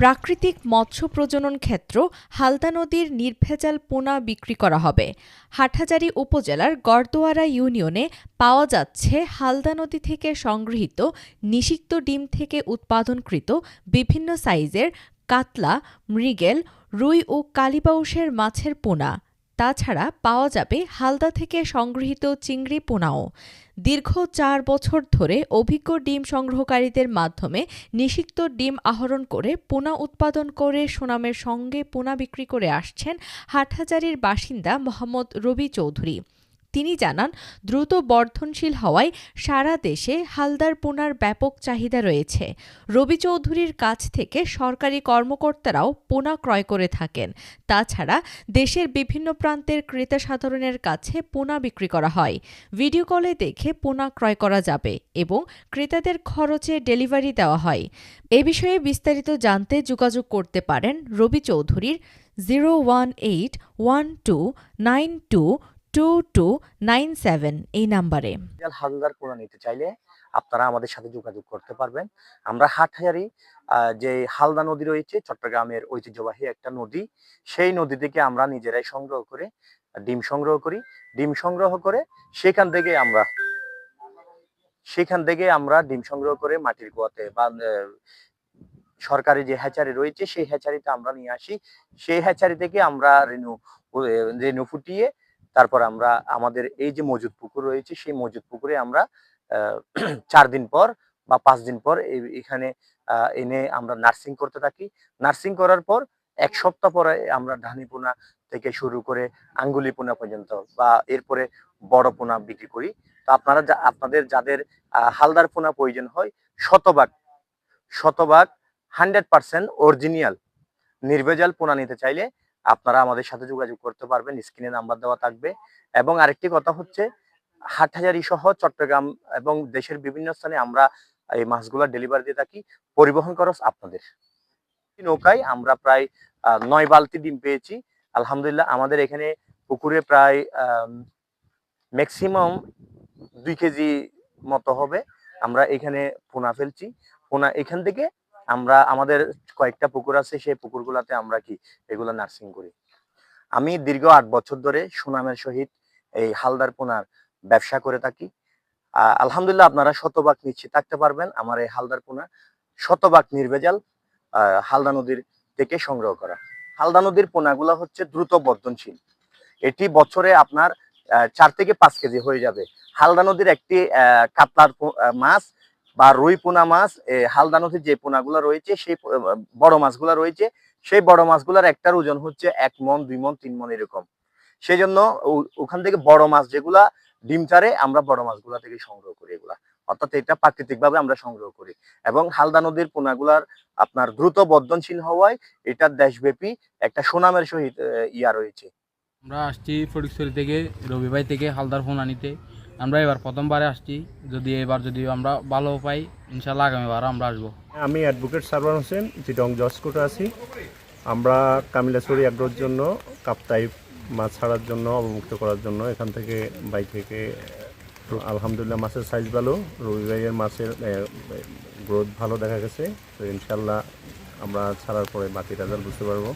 প্রাকৃতিক মৎস্য প্রজনন ক্ষেত্র হালদা নদীর নির্ভেজাল পোনা বিক্রি করা হবে। হাটহাজারী উপজেলার গড়দোয়ারা ইউনিয়নে পাওয়া যাচ্ছে হালদা নদী থেকে সংগৃহীত নিষিক্ত ডিম থেকে উৎপাদনকৃত বিভিন্ন সাইজের কাতলা, মৃগেল, রুই ও কালিবাউসের মাছের পোনা। তাছাড়া পাওয়া যাবে হালদা থেকে সংগৃহীত চিংড়ি পোনাও। দীর্ঘ চার বছর ধরে অভিজ্ঞ ডিম সংগ্রহকারীদের মাধ্যমে নিষিক্ত ডিম আহরণ করে পোনা উৎপাদন করে সুনামের সঙ্গে পোনা বিক্রি করে আসছেন হাটহাজারির বাসিন্দা মোহাম্মদ রবি চৌধুরী। তিনি জানান, দ্রুত বর্ধনশীল হওয়ায় সারা দেশে হালদার পোনার ব্যাপক চাহিদা রয়েছে। রবি চৌধুরীর কাছ থেকে সরকারি কর্মকর্তারাও পোনা ক্রয় করে থাকেন। তাছাড়া দেশের বিভিন্ন প্রান্তের ক্রেতা সাধারণের কাছে পোনা বিক্রি করা হয়। ভিডিও কলে দেখে পোনা ক্রয় করা যাবে এবং ক্রেতাদের খরচে ডেলিভারি দেওয়া হয়। এ বিষয়ে বিস্তারিত জানতে যোগাযোগ করতে পারেন রবি চৌধুরীর zero one eight one two nine two two two nine seven এই নাম্বারে। হালদার নিতে চাইলে আপনারা আমাদের সাথে যোগাযোগ করতে পারবেন। আমরা হাটহাজারি যে হালদা নদী রয়েছে, চট্টগ্রামের ঐতিহ্যবাহী একটা নদী, সেই নদী থেকে আমরা নিজেরাই সংগ্রহ করে, ডিম সংগ্রহ করি। ডিম সংগ্রহ করে সেখান থেকে আমরা, সেখান থেকে আমরা ডিম সংগ্রহ করে মাটির কুয়াতে বা সরকারি যে হ্যাচারি রয়েছে, সেই হ্যাচারিতে আমরা নিয়ে আসি। সেই হ্যাচারি থেকে আমরা রেনু রেনু ফুটিয়ে তারপর আমরা আমাদের এই যে মজুদ পুকুর রয়েছে, সেই মজুদ পুকুরে আমরা চার দিন পর বা পাঁচ দিন পর এখানে এনে আমরা নার্সিং করতে থাকি। নার্সিং করার পর এক সপ্তাহ পরে আমরা ধানি পোনা থেকে শুরু করে আঙ্গুলি পোনা পর্যন্ত বা এরপরে বড় পোনা বিক্রি করি। তো আপনারা আপনাদের যাদের হালদার পোনা প্রয়োজন হয়, শতভাগ শতভাগ হান্ড্রেড পার্সেন্ট অরিজিনাল নির্ভেজাল পোনা নিতে চাইলে আপনারা আমাদের সাথে যোগাযোগ করতে পারবেন, স্ক্রিনে নাম্বার দেওয়া থাকবে। এবং আরেকটি কথা হচ্ছে, হাটহাজারি সহ চট্টগ্রাম এবং দেশের বিভিন্ন স্থানে আমরা এই মাছগুলো ডেলিভারি দিয়ে থাকি। পরিবহন খরচ আপনাদের। নৌকায় আমরা প্রায় নয় বালতি ডিম পেয়েছি। আলহামদুলিল্লাহ আমাদের এখানে পুকুরে প্রায় ম্যাক্সিমাম দুই কেজি মতো হবে। আমরা এখানে পোনা ফেলছি। পোনা এখান থেকে আমরা, আমাদের কয়েকটা পুকুর আছে, সেই পুকুরগুলোতে আমরা কি এগুলো নার্সিং করি। আমি দীর্ঘ আট বছর ধরে সুনামের সহিত এই হালদার পোনার ব্যবসা করে থাকি। আলহামদুলিল্লাহ আপনারা শতভাগ নিশ্চিত থাকতে পারবেন আমার এই হালদার পোনা। শতভাগ নির্ভেজাল হালদা নদীর থেকে সংগ্রহ করা। হালদা নদীর পোনাগুলো হচ্ছে দ্রুত বর্ধনশীল। এটি বছরে আপনার চার থেকে পাঁচ কেজি হয়ে যাবে। হালদা নদীর একটি কাতলার মাছ বা রুই পোনা মাছ হালদা নদীর যে পোনাগুলো রয়েছে, সেই বড় মাছগুলো রয়েছে, সেই বড় মাছগুলোর একটার ওজন হচ্ছে এক মন, দুই মন, তিন মন এরকম। সেই জন্য ওখান থেকে বড় মাছ যেগুলা ডিম চারে, আমরা বড় মাছগুলা থেকে সংগ্রহ করি এগুলা। অর্থাৎ এটা প্রাকৃতিক ভাবে আমরা সংগ্রহ করি। এবং হালদা নদীর পোনাগুলার আপনার দ্রুত বর্ধনশীল হওয়ায় এটা দেশব্যাপী একটা সুনামের সহিত ইয়া রয়েছে। আমরা আসছি ফটিকছড়ি থেকে, রবি ভাই থেকে হালদার ফোন আনিতে আমরা এবার প্রথমবারে আসছি। যদি এবার যদি আমরা ভালো পাই ইনশাল্লাহ আগামীবার আমরা আসব। আমি অ্যাডভোকেট সারওয়ার হোসেন, চিটং জজ কোর্টে আছি। আমরা কামিলাছড়ি আগ্রহের জন্য, কাপ্তাই মাছ ছাড়ার জন্য, অবমুক্ত করার জন্য এখান থেকে বাই থেকে, আলহামদুলিল্লাহ মাছের সাইজ ভালো, রবি ভাইয়ের মাছের গ্রোথ ভালো দেখা গেছে। তো ইনশাল্লাহ আমরা ছাড়ার পরে বাকি রেজাল্ট বুঝতে পারব।